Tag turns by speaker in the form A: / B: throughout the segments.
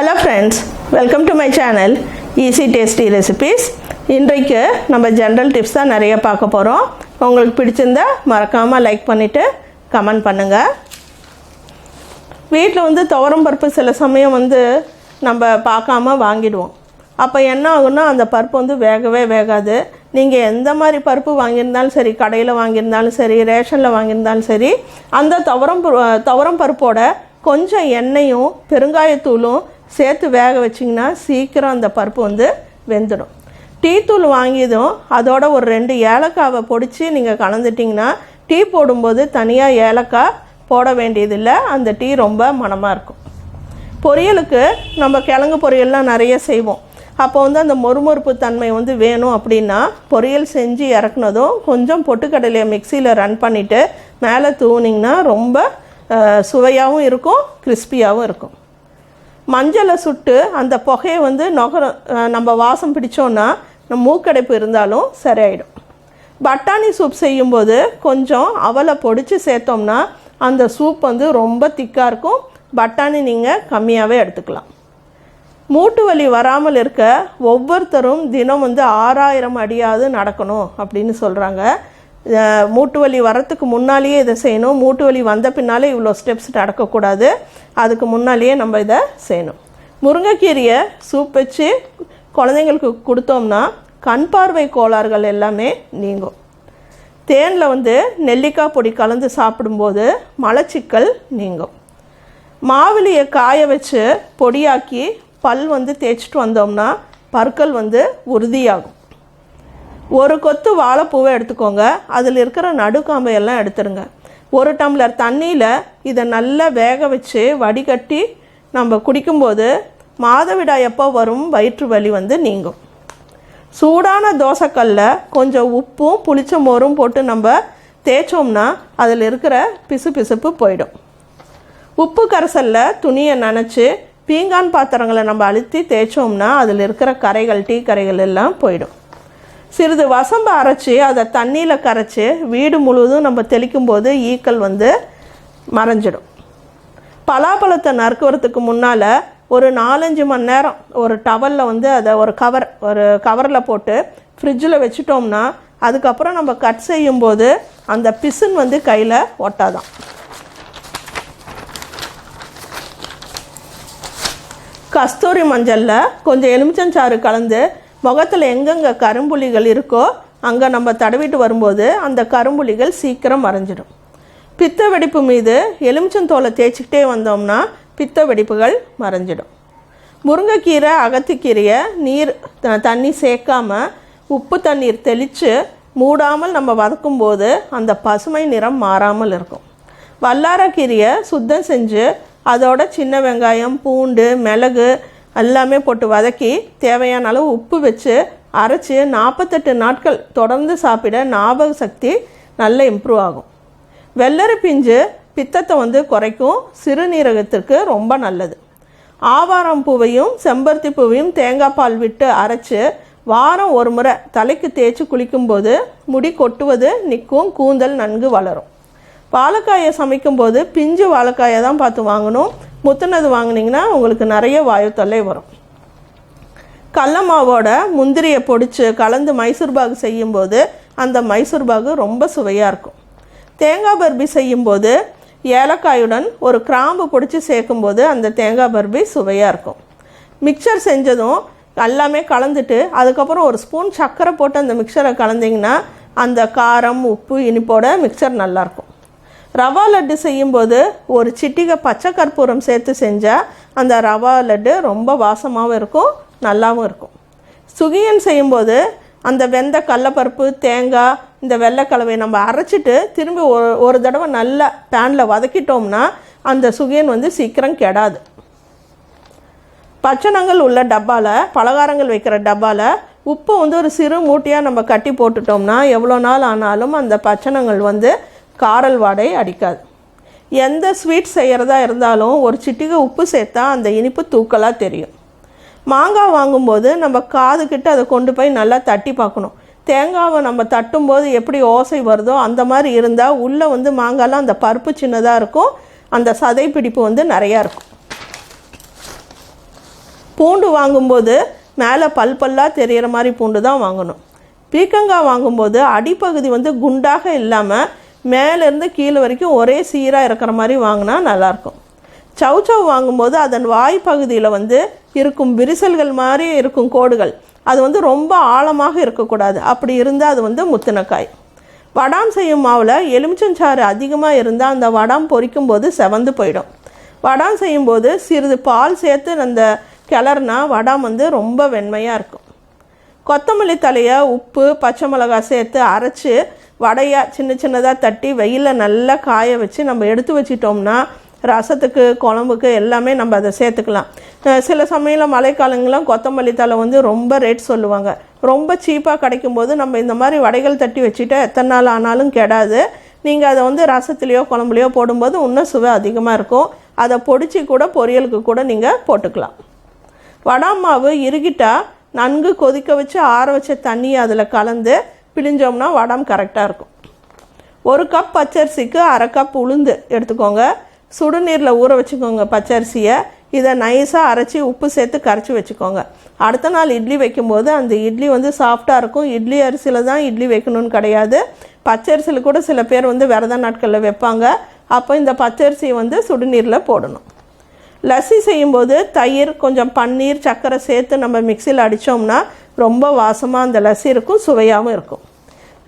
A: Hello friends welcome to my channel easy tasty recipes இன்றைக்கு நம்ம general tips தான் நிறைய பார்க்க போகிறோம் உங்களுக்கு பிடிச்சிருந்தா மறக்காமல் லைக் பண்ணிவிட்டு கமெண்ட் பண்ணுங்கள் வீட்டில் வந்து துவரம் பருப்பு சில சமயம் வந்து நம்ம பார்க்காம வாங்கிடுவோம். அப்போ என்ன ஆகும்னா அந்த பருப்பு வந்து வேகவே வேகாது. நீங்கள் எந்த மாதிரி பருப்பு வாங்கியிருந்தாலும் சரி கடையில் வாங்கியிருந்தாலும் சரி ரேஷனில் வாங்கியிருந்தாலும் சரி அந்த துவரம் துவரம் பருப்போட கொஞ்சம் எண்ணெயும் பெருங்காயத்தூளும் சேர்த்து வேக வச்சிங்கன்னா சீக்கிரம் அந்த பருப்பு வந்து வெந்துடும் டீ தூள் வாங்கியதும் அதோட ஒரு ரெண்டு ஏலக்காவை பொடிச்சு நீங்கள் கலந்துட்டிங்கன்னா டீ போடும்போது தனியாக ஏலக்காய் போட வேண்டியதில்லை. அந்த டீ ரொம்ப மணமாக இருக்கும். பொரியலுக்கு நம்ம கிழங்கு பொரியல்லாம் நிறைய செய்வோம். அப்போ வந்து அந்த மொறுமொறுப்பு தன்மை வந்து வேணும் அப்படின்னா பொரியல் செஞ்சு இறக்குனதும் கொஞ்சம் பொட்டுக்கடலையை மிக்சியில் ரன் பண்ணிவிட்டு மேலே தூவுனிங்கன்னா ரொம்ப சுவையாகவும் இருக்கும் கிறிஸ்பியாகவும் இருக்கும். மஞ்சளை சுட்டு அந்த புகையை வந்து நுகரம் நம்ம வாசம் பிடிச்சோன்னா நம்ம மூக்கடைப்பு இருந்தாலும் சரியாயிடும். பட்டாணி சூப் செய்யும்போது கொஞ்சம் அவலை பொடிச்சு சேர்த்தோம்னா அந்த சூப் வந்து ரொம்ப திக்காக இருக்கும். பட்டாணி நீங்கள் கம்மியாகவே எடுத்துக்கலாம். மூட்டு வலி வராமல் இருக்க ஒவ்வொருத்தரும் தினம் வந்து ஆறாயிரம் அடியாவது நடக்கணும் அப்படின்னு சொல்கிறாங்க மூட்டு வலி வரத்துக்கு முன்னாலேயே இதை செய்யணும். மூட்டு வலி வந்த பின்னாலே இவ்வளோ ஸ்டெப்ஸ் நடக்கக்கூடாது அதுக்கு முன்னாலேயே நம்ம இதை செய்யணும். முருங்கைக்கீரையை சூப் வச்சு குழந்தைங்களுக்கு கொடுத்தோம்னா கண் பார்வை கோளாறுகள் எல்லாமே நீங்கும். தேனில் வந்து நெல்லிக்காய் பொடி கலந்து சாப்பிடும்போது மலச்சிக்கல் நீங்கும். மாவிலியை காய வச்சு பொடியாக்கி பல் வந்து தேய்ச்சிட்டு வந்தோம்னா பற்கள் வந்து உறுதியாகும். ஒரு கொத்து வாழைப்பூவை எடுத்துக்கோங்க. அதில் இருக்கிற நடுக்காம்பை எல்லாம் எடுத்துருங்க. ஒரு டம்ளர் தண்ணியில் இதை நல்லா வேக வச்சு வடிகட்டி நம்ம குடிக்கும்போது மாதவிடாய் எப்போ வரும்? வயிற்று வலி வந்து நீங்கும். சூடான தோசைக்கல்ல கொஞ்சம் உப்பும் புளிச்ச மோரும் போட்டு நம்ம தேய்ச்சோம்னா அதில் இருக்கிற பிசு பிசுப்பு போயிடும். உப்பு கரைசலில் துணியை நனைச்சி பீங்கான் பாத்திரங்களை நம்ம அழுத்தி தேய்ச்சோம்னா அதில் இருக்கிற கரைகள் டீ கரைகள் எல்லாம் போயிடும். சிறிது வசம்பு அரைச்சி அதை தண்ணியில் கரைச்சி வீடு முழுவதும் நம்ம தெளிக்கும் போது ஈக்கள் வந்து மறைஞ்சிடும். பலாப்பழத்தை நறுக்குறதுக்கு முன்னால் ஒரு நாலஞ்சு மணி நேரம் ஒரு டவலில் வந்து அதை ஒரு கவர் ஒரு கவரில் போட்டு ஃப்ரிட்ஜில் வச்சுட்டோம்னா அதுக்கப்புறம் நம்ம கட் செய்யும்போது அந்த பிசின் வந்து கையில் ஒட்டாதான். கஸ்தூரி மஞ்சளில் கொஞ்சம் எலுமிச்சஞ்சாறு கலந்து முகத்தில் எங்கெங்கே கரும்புள்ளிகள் இருக்கோ அங்கே நம்ம தடவிட்டு வரும்போது அந்த கரும்புள்ளிகள் சீக்கிரம் மறைஞ்சிடும். பித்த வெடிப்பு மீது எலுமிச்சந்தோலை தேய்ச்சிக்கிட்டே வந்தோம்னா பித்த வெடிப்புகள் மறைஞ்சிடும். முருங்கைக்கீரை அகத்திக்கீரையை நீர் த- தண்ணி சேர்க்காம உப்பு தண்ணீர் தெளித்து மூடாமல் நம்ம வதக்கும்போது அந்த பசுமை நிறம் மாறாமல் இருக்கும். வல்லாரக்கீரையை சுத்தம் செஞ்சு அதோட சின்ன வெங்காயம் பூண்டு மிளகு எல்லாமே போட்டு வதக்கி தேவையான அளவு உப்பு வச்சு அரைச்சி நாற்பத்தெட்டு நாட்கள் தொடர்ந்து சாப்பிட ஞாபக சக்தி நல்ல இம்ப்ரூவ் ஆகும். வெள்ளரி பிஞ்சு பித்தத்தை வந்து குறைக்கும் சிறுநீரகத்திற்கு ரொம்ப நல்லது. ஆவாரம் பூவையும் செம்பருத்தி பூவையும் தேங்காய் பால் விட்டு அரைச்சு வாரம் ஒரு முறை தலைக்கு தேய்ச்சி குளிக்கும்போது முடி கொட்டுவது நிற்கும் கூந்தல் நன்கு வளரும். வாழைக்காயை சமைக்கும்போது பிஞ்சு வாழைக்காயை தான் பார்த்து வாங்கணும். முத்துனது வாங்குனீங்கன்னா உங்களுக்கு நிறைய வாயு தொல்லை வரும். கடல மாவோட முந்திரியை பொடிச்சு கலந்து மைசூர் பாகு செய்யும்போது அந்த மைசூர் பாகு ரொம்ப சுவையாக இருக்கும். தேங்காய் பர்பி செய்யும்போது ஏலக்காயுடன் ஒரு கிராம்பு பொடிச்சு சேர்க்கும்போது அந்த தேங்காய் பர்பி சுவையாக இருக்கும். மிக்சர் செஞ்சதும் எல்லாமே கலந்துட்டு அதுக்கப்புறம் ஒரு ஸ்பூன் சர்க்கரை போட்டு அந்த மிக்சரை கலந்தீங்கன்னா அந்த காரம் உப்பு இனிப்போட மிக்சர் நல்லாயிருக்கும் ரவா லட்டு செய்யும்போது ஒரு சிட்டிகை பச்சை கற்பூரம் சேர்த்து செஞ்சால் அந்த ரவா லட்டு ரொம்ப வாசமாகவும் இருக்கும் நல்லாவும் இருக்கும். சுகியன் செய்யும்போது அந்த வெந்த கடலப்பருப்பு தேங்காய் இந்த வெள்ளைக்கலவை நம்ம அரைச்சிட்டு திரும்பி ஒரு ஒரு தடவை நல்லா பேனில் வதக்கிட்டோம்னா அந்த சுகியன் வந்து சீக்கிரம் கெடாது. பச்சனங்கள் உள்ள டப்பாவில் பலகாரங்கள் வைக்கிற டப்பாவில் உப்பு வந்து ஒரு சிறு மூட்டையாக நம்ம கட்டி போட்டுட்டோம்னா எவ்வளோ நாள் ஆனாலும் அந்த பச்சனங்கள் வந்து காரல் வாடை அடிக்காது. எந்த ஸ்வீட் செய்கிறதா இருந்தாலும் ஒரு சிட்டிகை உப்பு சேர்த்தா அந்த இனிப்பு தூக்கலாக தெரியும். மாங்காய் வாங்கும்போது நம்ம காதுக்கிட்ட அதை கொண்டு போய் நல்லா தட்டி பார்க்கணும். தேங்காவை நம்ம தட்டும்போது எப்படி ஓசை வருதோ அந்த மாதிரி இருந்தால் உள்ளே வந்து மாங்காய்லாம் அந்த பருப்பு சின்னதாக இருக்கும். அந்த சதை பிடிப்பு வந்து நிறையா இருக்கும். பூண்டு வாங்கும்போது மேலே பல் பல்லாக தெரியிற மாதிரி பூண்டு தான் வாங்கணும். பீக்கங்காய் வாங்கும்போது அடிப்பகுதி வந்து குண்டாக இல்லாமல் மேலேருந்து கீழே வரைக்கும் ஒரே சீராக இருக்கிற மாதிரி வாங்கினா நல்லாயிருக்கும். சவுச்சவ் வாங்கும்போது அதன் வாய் பகுதியில் வந்து இருக்கும் விரிசல்கள் மாதிரி இருக்கும் கோடுகள். அது வந்து ரொம்ப ஆழமாக இருக்கக்கூடாது. அப்படி இருந்தால் அது வந்து முத்தினக்காய். வடாம் செய்யும் மாவில் எலுமிச்சஞ்சாறு அதிகமாக இருந்தால் அந்த வடாம் பொரிக்கும் போது செவந்து போயிடும். வடாம் செய்யும்போது சிறிது பால் சேர்த்து அந்த கிளறுனா வடாம் வந்து ரொம்ப வெண்மையாக இருக்கும். கொத்தமல்லி தலையை உப்பு பச்சை மிளகாய் சேர்த்து அரைச்சி வடையாக சின்ன சின்னதாக தட்டி வெயிலில் நல்லா காய வச்சு நம்ம எடுத்து வச்சிட்டோம்னா ரசத்துக்கு குழம்புக்கு எல்லாமே நம்ம அதை சேர்த்துக்கலாம். சில சமயம் மழைக்காலங்கள்லாம் கொத்தமல்லி தலை வந்து ரொம்ப ரேட் சொல்லுவாங்க. ரொம்ப சீப்பாக கிடைக்கும் போது நம்ம இந்த மாதிரி வடைகள் தட்டி வச்சுட்டா எத்தனை நாள் ஆனாலும் கெடாது. நீங்கள் அதை வந்து ரசத்துலேயோ குழம்புலையோ போடும்போது இன்னும் சுவை அதிகமாக இருக்கும். அதை பொடிச்சு கூட பொரியலுக்கு கூட நீங்கள் போட்டுக்கலாம். வடாமாவு மாவு நன்கு கொதிக்க வச்சு ஆற வச்ச தண்ணியை அதில் கலந்து பிழிஞ்சோம்னா உடம்பு கரெக்டாக இருக்கும். ஒரு கப் பச்சரிசிக்கு அரை கப் உளுந்து எடுத்துக்கோங்க. சுடுநீரில் ஊற வச்சுக்கோங்க பச்சரிசியை. இதை நைஸாக அரைச்சி உப்பு சேர்த்து கரைச்சி வச்சுக்கோங்க. அடுத்த நாள் இட்லி வைக்கும்போது அந்த இட்லி வந்து சாஃப்டாக இருக்கும். இட்லி அரிசியில் தான் இட்லி வைக்கணும்னு கிடையாது. பச்சரிசியில் கூட சில பேர் வந்து விரத நாட்களில் வைப்பாங்க. அப்போ இந்த பச்சரிசியை வந்து சுடுநீரில் போடணும். லஸ்ஸி செய்யும்போது தயிர் கொஞ்சம் பன்னீர் சர்க்கரை சேர்த்து நம்ம மிக்சியில் அடித்தோம்னா ரொம்ப வாசமாக அந்த லஸ்ஸி இருக்கும் சுவையாகவும் இருக்கும்.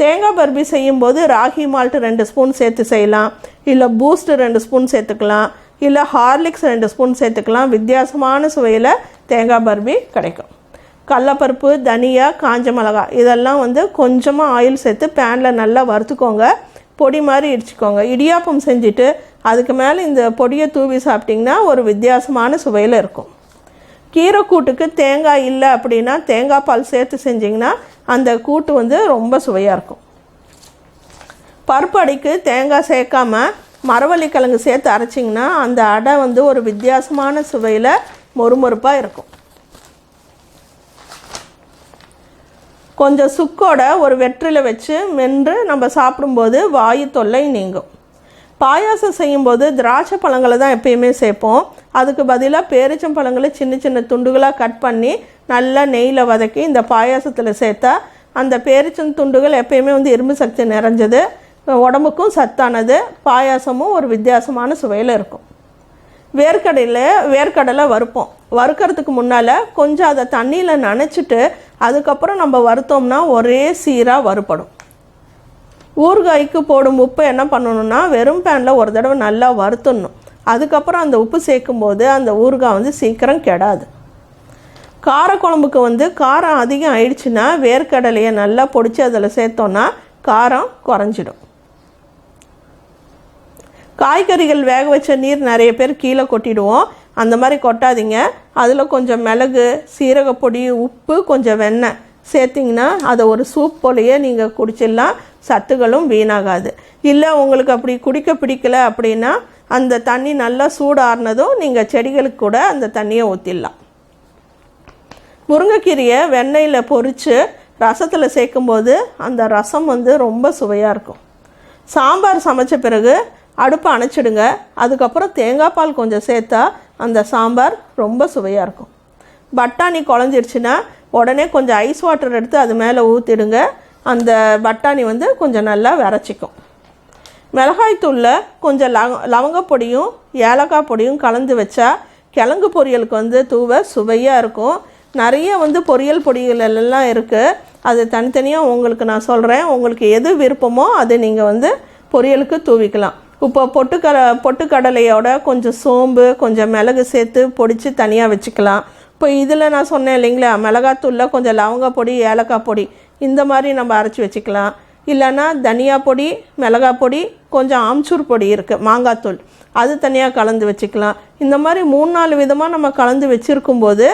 A: தேங்காய் பர்பி செய்யும்போது ராகி மால்ட்டு ரெண்டு ஸ்பூன் சேர்த்து செய்யலாம். இல்லை பூஸ்ட் ரெண்டு ஸ்பூன் சேர்த்துக்கலாம். இல்லை ஹார்லிக்ஸ் ரெண்டு ஸ்பூன் சேர்த்துக்கலாம். வித்தியாசமான சுவையில் தேங்காய் பர்பி கிடைக்கும். கடலப்பருப்பு தனியா காஞ்ச மிளகா இதெல்லாம் வந்து கொஞ்சமாக ஆயில் சேர்த்து பேனில் நல்லா வறுத்துக்கோங்க. பொடி மாதிரி இடிச்சுக்கோங்க. இடியாப்பம் செஞ்சுட்டு அதுக்கு மேலே இந்த பொடியை தூவி சாப்பிட்டிங்கன்னா ஒரு வித்தியாசமான சுவையில் இருக்கும். கீரை கூட்டுக்கு தேங்காய் இல்லை அப்படின்னா தேங்காய் பால் சேர்த்து செஞ்சிங்கன்னா அந்த கூட்டு வந்து ரொம்ப சுவையாக இருக்கும். பருப்பு தேங்காய் சேர்க்காம மரவள்ளி கிழங்கு சேர்த்து அரைச்சிங்கன்னா அந்த அடை வந்து ஒரு வித்தியாசமான சுவையில் மொறுமொறுப்பாக இருக்கும். கொஞ்சம் சுக்கோட ஒரு வெற்றில வச்சு மென்று நம்ம சாப்பிடும்போது வாயு தொல்லை நீங்கும். பாயாசம் செய்யும்போது திராட்சை பழங்களை தான் எப்பயுமே சேர்ப்போம். அதுக்கு பதிலாக பேரிச்சம் பழங்களை சின்ன சின்ன துண்டுகளாக கட் பண்ணி நல்லா நெய்யில் வதக்கி இந்த பாயாசத்தில் சேர்த்தா அந்த பேரிச்சம் துண்டுகள் எப்பயுமே வந்து இரும்பு சக்தி நிறைஞ்சது. உடம்புக்கும் சத்தானது. பாயாசமும் ஒரு வித்தியாசமான சுவையில் இருக்கும். வேர்க்கடையில் வேர்க்கடலை வறுப்போம். வறுக்கிறதுக்கு முன்னால் கொஞ்சம் அதை தண்ணியில் நனைச்சிட்டு அதுக்கப்புறம் நம்ம வறுத்தோம்னா ஒரே சீராக வறுப்படும் ஊறுகாய்க்கு போடும் உப்பு என்ன பண்ணணும்னா வெறும் பேனில் ஒரு தடவை நல்லா வறுத்துடணும். அதுக்கப்புறம் அந்த உப்பு சேர்க்கும்போது அந்த ஊறுகாய் வந்து சீக்கிரம் கெடாது. காரக்குழம்புக்கு வந்து காரம் அதிகம் ஆயிடுச்சுன்னா வேர்க்கடலையை நல்லா பொடிச்சு அதில் சேர்த்தோன்னா காரம் குறைஞ்சிடும். காய்கறிகள் வேக வச்ச நீர் நிறைய பேர் கீழே கொட்டிடுவோம். அந்த மாதிரி கொட்டாதீங்க. அதில் கொஞ்சம் மிளகு சீரகப்பொடி உப்பு கொஞ்சம் வெண்ணெய். சேர்த்திங்கன்னா அதை ஒரு சூப் போலையே நீங்கள் குடிச்சிடலாம். சத்துகளும் வீணாகாது. இல்லை உங்களுக்கு அப்படி குடிக்க பிடிக்கல அப்படின்னா அந்த தண்ணி நல்லா சூடாறினதும் நீங்கள் செடிகளுக்கு கூட அந்த தண்ணியை ஊற்றிடலாம் முருங்கைக்கீரையை வெண்ணெயில் பொறித்து ரசத்தில் சேர்க்கும்போது அந்த ரசம் வந்து ரொம்ப சுவையாக இருக்கும். சாம்பார் சமைச்ச பிறகு அடுப்பை அணைச்சிடுங்க. அதுக்கப்புறம் தேங்காய் பால் கொஞ்சம் சேர்த்தா அந்த சாம்பார் ரொம்ப சுவையாக இருக்கும். பட்டாணி குழஞ்சிருச்சுன்னா உடனே கொஞ்சம் ஐஸ் வாட்டர் எடுத்து அது மேலே ஊற்றிடுங்க அந்த பட்டாணி வந்து கொஞ்சம் நல்லா விரைச்சிக்கும். மிளகாய்த்தூளில் கொஞ்சம் லவ லவங்கப்பொடியும் ஏலக்காய் பொடியும் கலந்து வச்சா கிழங்கு பொரியலுக்கு வந்து தூவ சுவையாக இருக்கும். நிறைய வந்து பொரியல் பொடிகள் எல்லாம் இருக்குது அது தனித்தனியாக உங்களுக்கு நான் சொல்கிறேன் உங்களுக்கு எது விருப்பமோ அதை நீங்கள் வந்து பொரியலுக்கு தூவிக்கலாம். இப்போ பொட்டுக்கட பொட்டுக்கடலையோட கொஞ்சம் சோம்பு கொஞ்சம் மிளகு சேர்த்து பொடித்து தனியாக வச்சுக்கலாம். இப்போ இதில் நான் சொன்னேன் இல்லைங்களா? மிளகாத்தூளில் கொஞ்சம் லவங்காய் பொடி ஏலக்காய் பொடி இந்த மாதிரி நம்ம அரைச்சி வச்சுக்கலாம். இல்லைன்னா தனியா பொடி மிளகாய் பொடி கொஞ்சம் ஆம்ச்சூர் பொடி இருக்குது மாங்காத்தூள் அது தனியாக கலந்து வச்சுக்கலாம். இந்த மாதிரி மூணு நாலு விதமாக நம்ம கலந்து வச்சுருக்கும் போது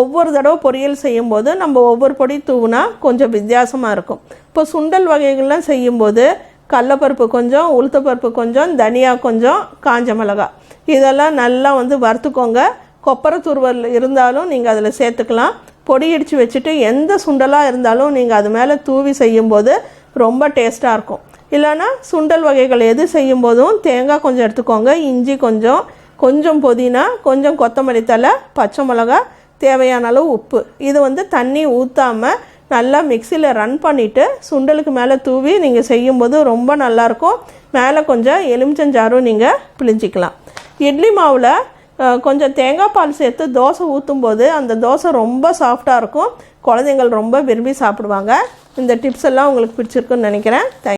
A: ஒவ்வொரு தடவை பொரியல் செய்யும்போது நம்ம ஒவ்வொரு பொடி தூவுனா கொஞ்சம் வித்தியாசமாக இருக்கும். இப்போ சுண்டல் வகைகள்லாம் செய்யும்போது கடலப்பருப்பு கொஞ்சம் உளுத்தப்பருப்பு கொஞ்சம் தனியா கொஞ்சம் காஞ்ச மிளகாய். இதெல்லாம் நல்லா வந்து வறுத்துக்கோங்க. கொப்பரை துருவல் இருந்தாலும் நீங்கள் அதில் சேர்த்துக்கலாம். பொடி இடித்து வச்சுட்டு எந்த சுண்டலாக இருந்தாலும் நீங்கள் அது மேலே தூவி செய்யும்போது ரொம்ப டேஸ்ட்டாக இருக்கும். இல்லைன்னா சுண்டல் வகைகள் எது செய்யும் போதும் தேங்காய் கொஞ்சம் எடுத்துக்கோங்க. இஞ்சி கொஞ்சம் கொஞ்சம் புதினா கொஞ்சம் கொத்தமல்லி தழை பச்சை மிளகா தேவையான அளவு உப்பு. இது வந்து தண்ணி ஊற்றாமல் நல்லா மிக்சியில் ரன் பண்ணிவிட்டு சுண்டலுக்கு மேலே தூவி நீங்கள் செய்யும்போது ரொம்ப நல்லாயிருக்கும் மேலே கொஞ்சம் எலுமிச்சஞ்சாரும் நீங்கள் பிழிஞ்சிக்கலாம். இட்லி மாவில் கொஞ்சம் தேங்காய் பால் சேர்த்து தோசை ஊற்றும் போது அந்த தோசை ரொம்ப சாஃப்டாக இருக்கும். குழந்தைங்கள் ரொம்ப விரும்பி சாப்பிடுவாங்க. இந்த டிப்ஸ் எல்லாம் உங்களுக்கு பிடிச்சிருக்குன்னு நினைக்கிறேன். தேங்க்